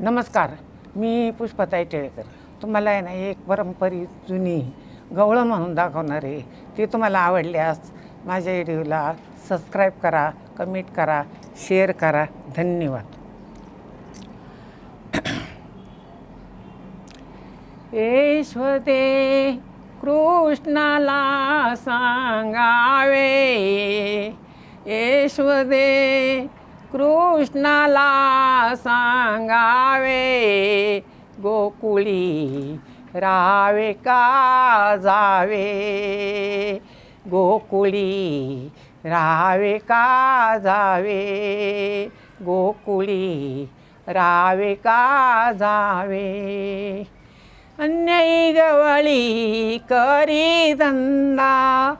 नमस्कार मी पुष्पाताई टिळेकर. तुम्हाला आहे ना एक परंपरी जुनी गवळं म्हणून दाखवणार आहे. ती तुम्हाला आवडल्यास माझ्या व्हिडिओला सबस्क्राईब करा कमेंट करा शेअर करा. धन्यवाद. ईश्वते कृष्णाला सांगावे. ईश्वदे कृष्णाला सांगावे गोकुळी रावे का जावे? गोकुळी रावे का जावे? गोकुळी रावे का जावे? अन्यायी गवळी करी धंदा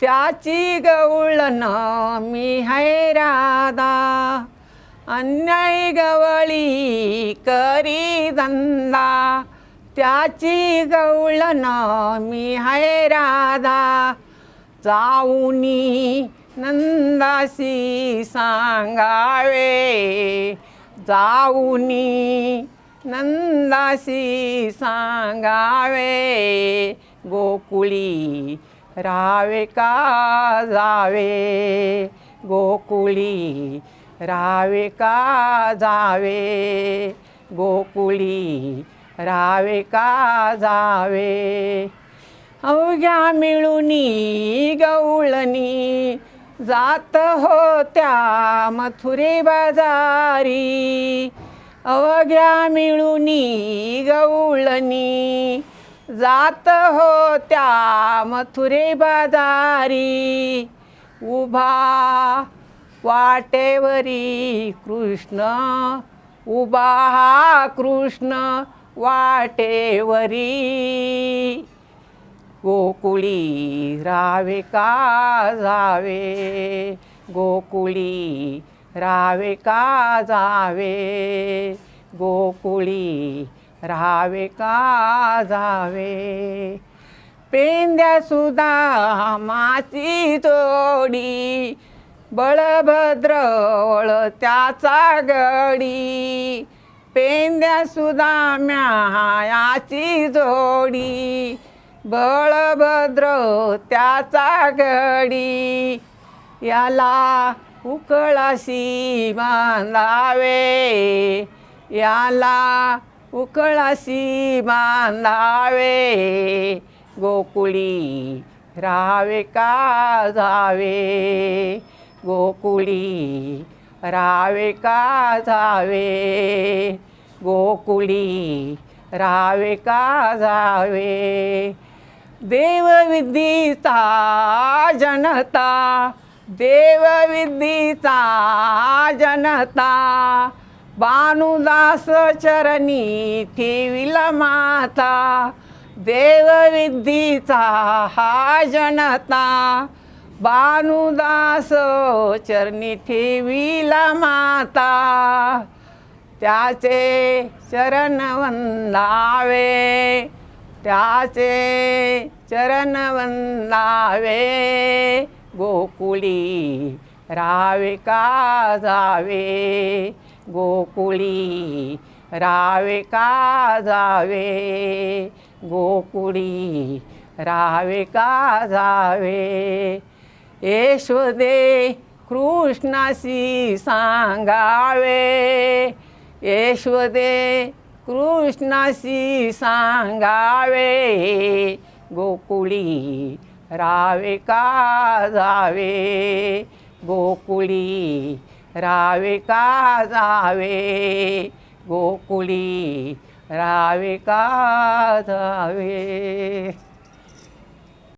त्याची गवळण मी है राधा. अन्याय गवळी करी धंदा. त्याची गवळण मी है राधा. जाऊनी नंदासी सांगावे. जाऊनी नंदासी सांगावे. गोकुळी रावे का जावे? गोकुळी रावे का जावे? गोकुळी रावे का जावे? अवघ्या मिळूनी गवळणी जात होत्या मथुरे बाजारी. अवघ्या मिळूनी गवळणी जात होत्या मथुरे बाजारी. उभा वाटेवरी कृष्ण उभा हा कृष्ण वाटेवरी. गोकुळी रावे का जावे? गोकुळी रावे का जावे? गोकुळी रावे का जावे? पेंद्या सुद्धा माची तोडी बळभद्र त्याचा गडी. पेंद्या सुद्धा जोडी. बळभद्र त्याचा गडी. याला उकळाशी बांधावे याला उकळाशी बांधावे गोकुळी रावे का जावे? गोकुळी रावे का जावे? गोकुळी रावे का जावे? देवविद्येचा जनता देवविद्येचा जनता. बानुदास चरणी ठेविला माता देवविद्येचा हा जनता. बानुदास चरणी ठेवीला माता. त्याचे चरण वंदावे. त्याचे चरण वंदावे. गोकुळी रावे का जावे? गोकुळी रावे का जावे? गोकुळी रावे का जावे? यशोदे कृष्णाशी सांगावे. यशोदे कृष्णाशी सांगावे. गोकुळी रावे का जावे? गोकुळी रावे का जावे? गोकुळी रावे का जावे?